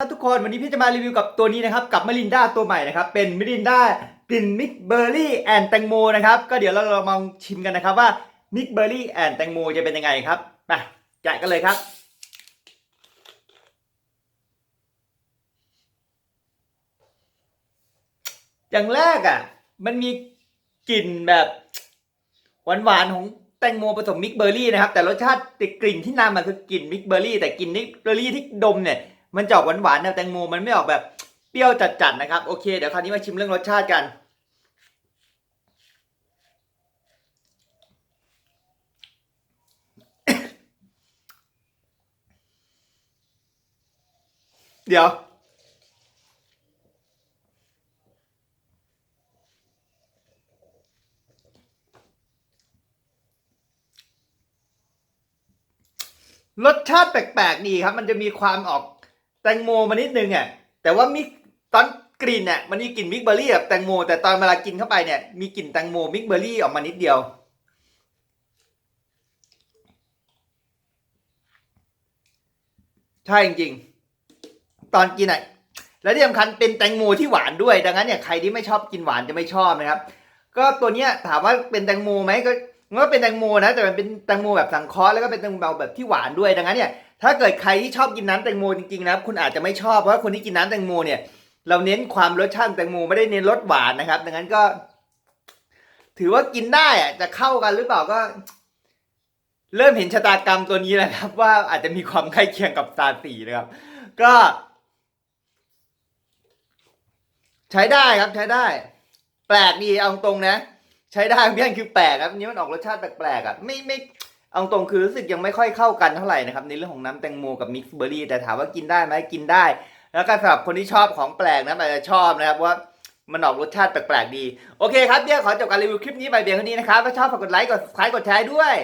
ครับทุกคนวันนี้พี่จะมารีวิวกับตัวนี้นะครับกับมิรินดาตัวใหม่นะครับเป็นมิรินดากลิ่นมิกเบอร์รี่แอนแตงโมนะครับก็เดี๋ยวเราลองมาชิมกันนะครับว่ามิกเบอร์รี่แอนแตงโมจะเป็นยังไงครับมาแกะกันเลยครับ อย่างแรกอะ มันมีกลิ่นแบบหวานๆของแตงโมผสมมิกเบอร์รี่นะครับแต่รสชาติติดกลิ่นที่นำมาคือกลิ่นมิกเบอร์รี่แต่กลิ่นมิกเบอร์รี่ที่ดมเนี่ย มันจะออกหวานๆแนวแตงโมมันไม่ออกแบบเปรี้ยวจัดๆนะครับ โอเค เดี๋ยวคราวนี้มาชิมเรื่องรสชาติกัน เดี๋ยว รสชาติแปลกๆดีครับ มันจะมีความออก ตงโมมานิดนึงอะแต่ว่ามิกตอนกลิ่นเนี่ยมันมีกลิ่นมิกเบอร์รี่กับแตงโม แต่ตอนเวลากินเข้าไปเนี่ยมีกลิ่นแตงโมมิกเบอร์รี่ออกมานิดเดียว ใช่จริงๆตอนกินอะแล้วที่สำคัญเป็นแตงโมที่หวานด้วย ดังนั้นเนี่ยใครที่ไม่ชอบกินหวานจะไม่ชอบนะครับ ก็ตัวเนี้ยถามว่าเป็นแตงโมไหมก็ มันก็เป็นแตงโมนะแต่มันเป็นแตงโมแบบสังเคราะห์แล้วก็เป็นแตงโมแบบที่หวานด้วยดังนั้นเนี่ยถ้าเกิดใครที่ชอบกินน้ำแตงโมจริงๆนะครับคุณอาจจะไม่ชอบเพราะว่าคนที่กินน้ำแตงโมเนี่ยเราเน้นความรสชาติแตงโมไม่ได้เน้นรสหวานนะครับดังนั้นก็ ถือว่ากินได้อะจะเข้ากันหรือเปล่าก็ เริ่มเห็นชะตากรรมตัวนี้แล้วครับ ว่าอาจจะมีความใกล้เคียงกับซาสีนะครับ ก็ ใช้ได้ครับใช้ได้ แปลกดีเอาตรงนะ ใช้ได้เพี้ยนคือแปลกครับนี้มันออกรสชาติแปลกๆอะไม่ไม่เอาตรงคือรู้สึกยังไม่ค่อยเข้ากันเท่าไหร่นะครับในเรื่องของน้ำแตงโมกับมิกซ์เบอร์รี่แต่ถามว่ากินได้ไหมกินได้ แล้วก็สำหรับคนที่ชอบของแปลกนะอาจจะชอบนะครับว่ามันออกรสชาติแปลกๆดี โอเคครับเดี๋ยวขอจบการรีวิวคลิปนี้ไปเพียงเท่านี้นะครับถ้าชอบฝากกดไลค์กดคลายกดแชร์ด้วย